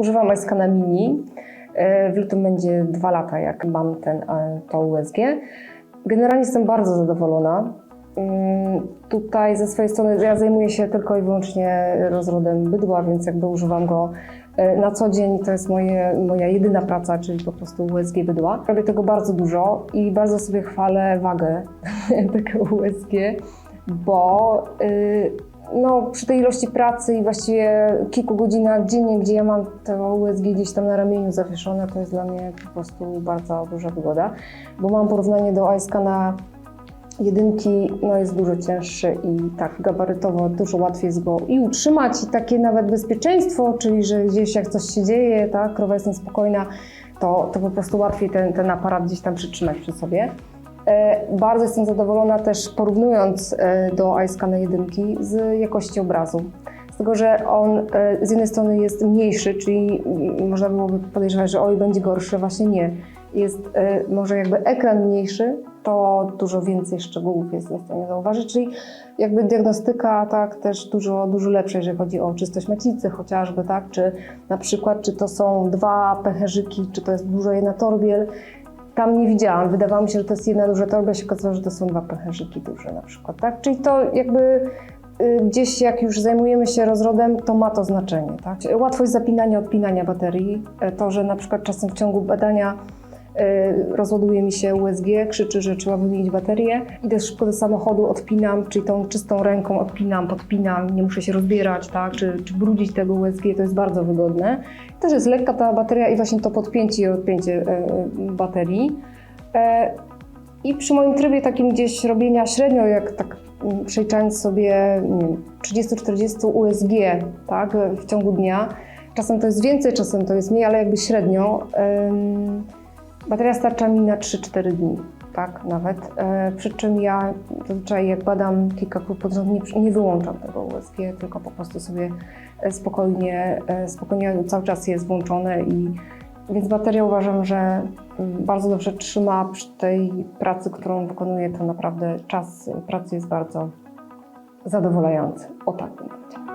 używam Iskana Mini. E, W lutym będzie dwa lata, jak mam ten, e, to USG. Generalnie jestem bardzo zadowolona. Mm, Tutaj ze swojej strony ja zajmuję się tylko i wyłącznie rozrodem bydła, więc jakby używam go e, na co dzień. To jest moje, moja jedyna praca, czyli po prostu USG bydła. Robię tego bardzo dużo i bardzo sobie chwalę wagę tego USG, bo y, no, przy tej ilości pracy i właściwie kilku godzinach dziennie, gdzie ja mam to USG gdzieś tam na ramieniu zawieszone, to jest dla mnie po prostu bardzo duża wygoda, bo mam porównanie do Iskana jedynki, no jest dużo cięższy i tak gabarytowo dużo łatwiej jest go i utrzymać i takie nawet bezpieczeństwo, czyli że gdzieś jak coś się dzieje, tak, krowa jest niespokojna, to, to po prostu łatwiej ten, ten aparat gdzieś tam przytrzymać przy sobie. E, Bardzo jestem zadowolona też porównując e, do iScana 1 z jakości obrazu. Z tego, że on e, z jednej strony jest mniejszy, czyli można byłoby podejrzewać, że oj, będzie gorszy, właśnie nie. Jest może jakby ekran mniejszy, to dużo więcej szczegółów jestem w stanie zauważyć, czyli jakby diagnostyka tak też dużo, dużo lepsza, jeżeli chodzi o czystość macicy chociażby, tak, czy na przykład, czy to są dwa pęcherzyki, czy to jest dużo jedna torbiel, tam nie widziałam. Wydawało mi się, że to jest jedna duża torba, się okazało, że to są dwa pęcherzyki duże na przykład, tak? Czyli to jakby y, gdzieś jak już zajmujemy się rozrodem, to ma to znaczenie, tak? Łatwość zapinania, odpinania baterii, e, to, że na przykład czasem w ciągu badania y, rozładuje mi się USG, krzyczy, że trzeba wymienić baterię. Idę szybko do samochodu, odpinam, czyli tą czystą ręką odpinam, podpinam, nie muszę się rozbierać, tak? Czy, czy brudzić tego USG, to jest bardzo wygodne. Też jest lekka ta bateria i właśnie to podpięcie i odpięcie e, baterii. E, I przy moim trybie takim gdzieś robienia średnio, jak tak mm, przeliczając sobie nie wiem, 30-40 USG tak, w ciągu dnia, czasem to jest więcej, czasem to jest mniej, ale jakby średnio, em, bateria starcza mi na 3-4 dni. Tak, nawet. E, przy czym ja zazwyczaj jak badam kilka prób pod nie, nie wyłączam tego USG, tylko po prostu sobie e, spokojnie, e, spokojnie cały czas jest włączone i więc bateria uważam, że mm, bardzo dobrze trzyma przy tej pracy, którą wykonuję, to naprawdę czas pracy jest bardzo zadowalający. O tak bym powiedziała.